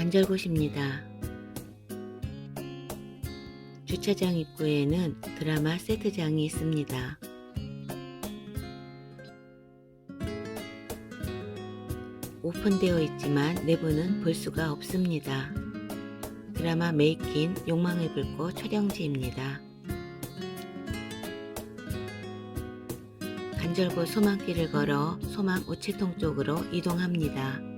간절곶입니다. 주차장 입구에는 드라마 세트장이 있습니다. 오픈되어 있지만 내부는 볼 수가 없습니다. 드라마 메이킨 욕망의 불꽃 촬영지입니다. 간절곶 소망길을 걸어 소망 우체통 쪽으로 이동합니다.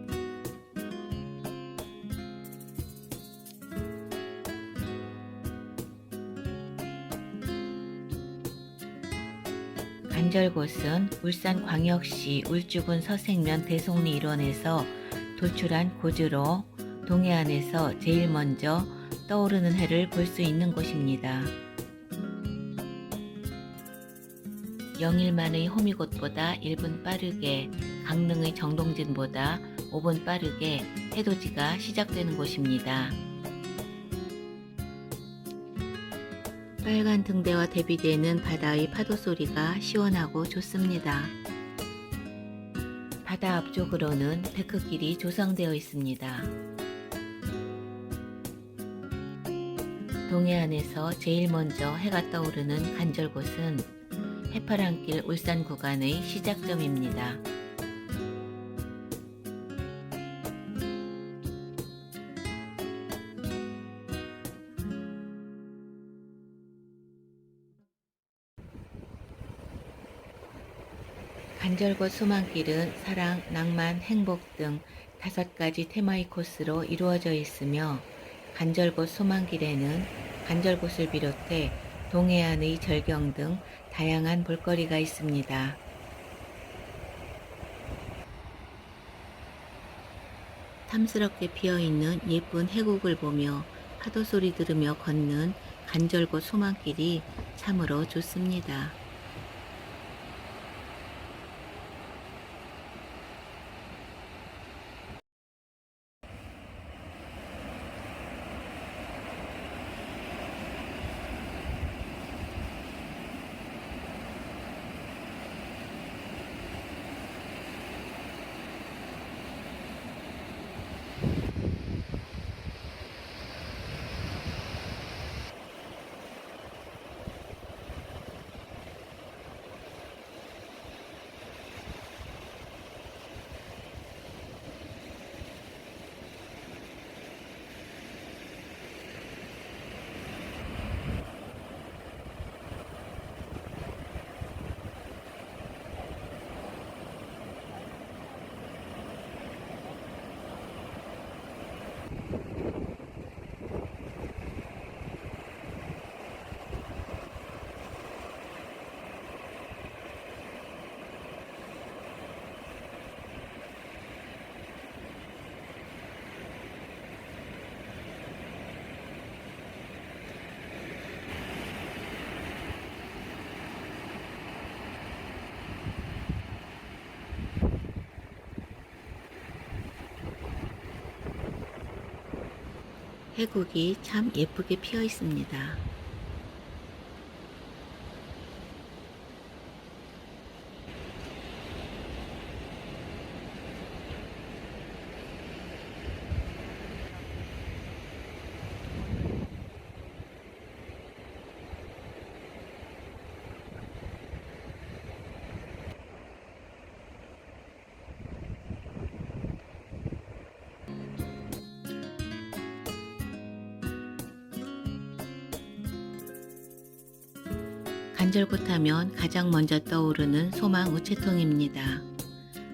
간절곶은 울산광역시 울주군 서생면 대송리 일원에서 돌출한 고지로 동해안에서 제일 먼저 떠오르는 해를 볼 수 있는 곳입니다. 영일만의 호미곶보다 1분 빠르게 강릉의 정동진보다 5분 빠르게 해돋이가 시작되는 곳입니다. 빨간 등대와 대비되는 바다의 파도 소리가 시원하고 좋습니다. 바다 앞쪽으로는 데크길이 조성되어 있습니다. 동해안에서 제일 먼저 해가 떠오르는 간절곶은 해파랑길 울산 구간의 시작점입니다. 간절곶 소망길은 사랑, 낭만, 행복 등 다섯 가지 테마의 코스로 이루어져 있으며 간절곶 소망길에는 간절곶을 비롯해 동해안의 절경 등 다양한 볼거리가 있습니다. 탐스럽게 피어있는 예쁜 해국을 보며 파도 소리 들으며 걷는 간절곶 소망길이 참으로 좋습니다. 해국이 참 예쁘게 피어 있습니다. 간절곶 하면 가장 먼저 떠오르는 소망 우체통입니다.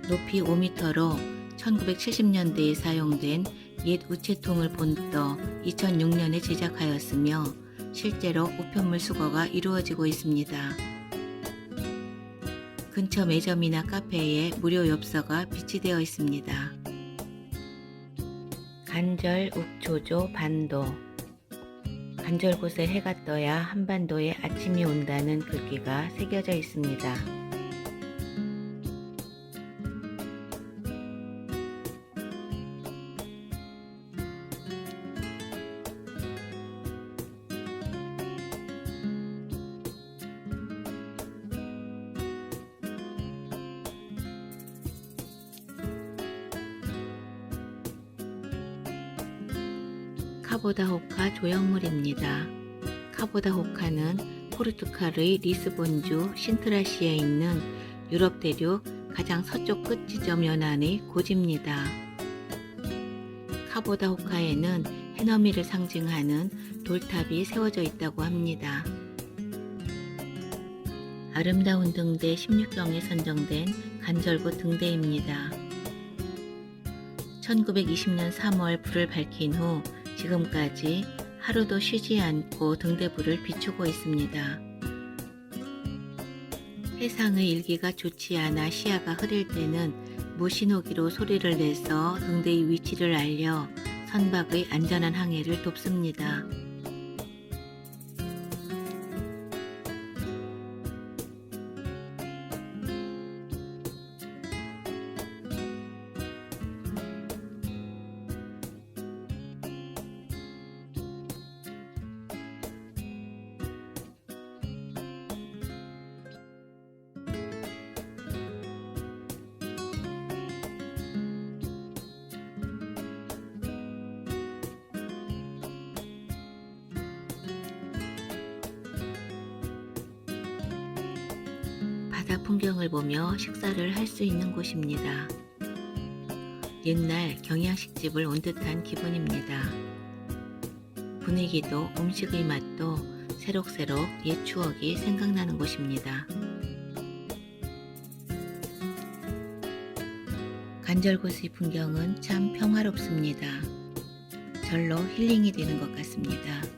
높이 5m로 1970년대에 사용된 옛 우체통을 본떠 2006년에 제작하였으며 실제로 우편물 수거가 이루어지고 있습니다. 근처 매점이나 카페에 무료 엽서가 비치되어 있습니다. 간절 욱초조 반도 간절곶에 해가 떠야 한반도에 아침이 온다는 글귀가 새겨져 있습니다. 카보다 호카 조형물입니다. 카보다 호카는 포르투갈의 리스본주 신트라시에 있는 유럽 대륙 가장 서쪽 끝 지점 연안의 고지입니다. 카보다 호카에는 해넘이를 상징하는 돌탑이 세워져 있다고 합니다. 아름다운 등대 16경에 선정된 간절곶 등대입니다. 1920년 3월 불을 밝힌 후 지금까지 하루도 쉬지 않고 등대불을 비추고 있습니다. 해상의 일기가 좋지 않아 시야가 흐릴 때는 무신호기로 소리를 내서 등대의 위치를 알려 선박의 안전한 항해를 돕습니다. 바다 풍경을 보며 식사를 할 수 있는 곳입니다. 옛날 경양식집을 온 듯한 기분입니다. 분위기도 음식의 맛도 새록새록 옛 추억이 생각나는 곳입니다. 간절곶의 풍경은 참 평화롭습니다. 절로 힐링이 되는 것 같습니다.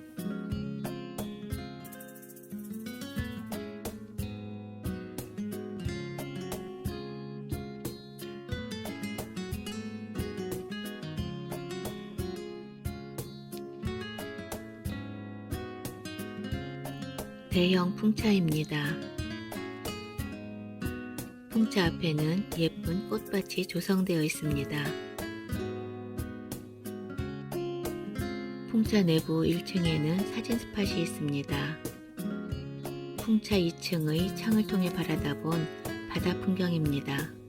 대형 풍차입니다. 풍차 앞에는 예쁜 꽃밭이 조성되어 있습니다. 풍차 내부 1층에는 사진 스팟이 있습니다. 풍차 2층의 창을 통해 바라다본 바다 풍경입니다.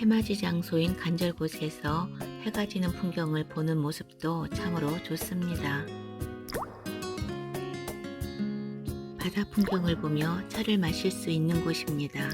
해맞이 장소인 간절곶에서 해가 지는 풍경을 보는 모습도 참으로 좋습니다. 바다 풍경을 보며 차를 마실 수 있는 곳입니다.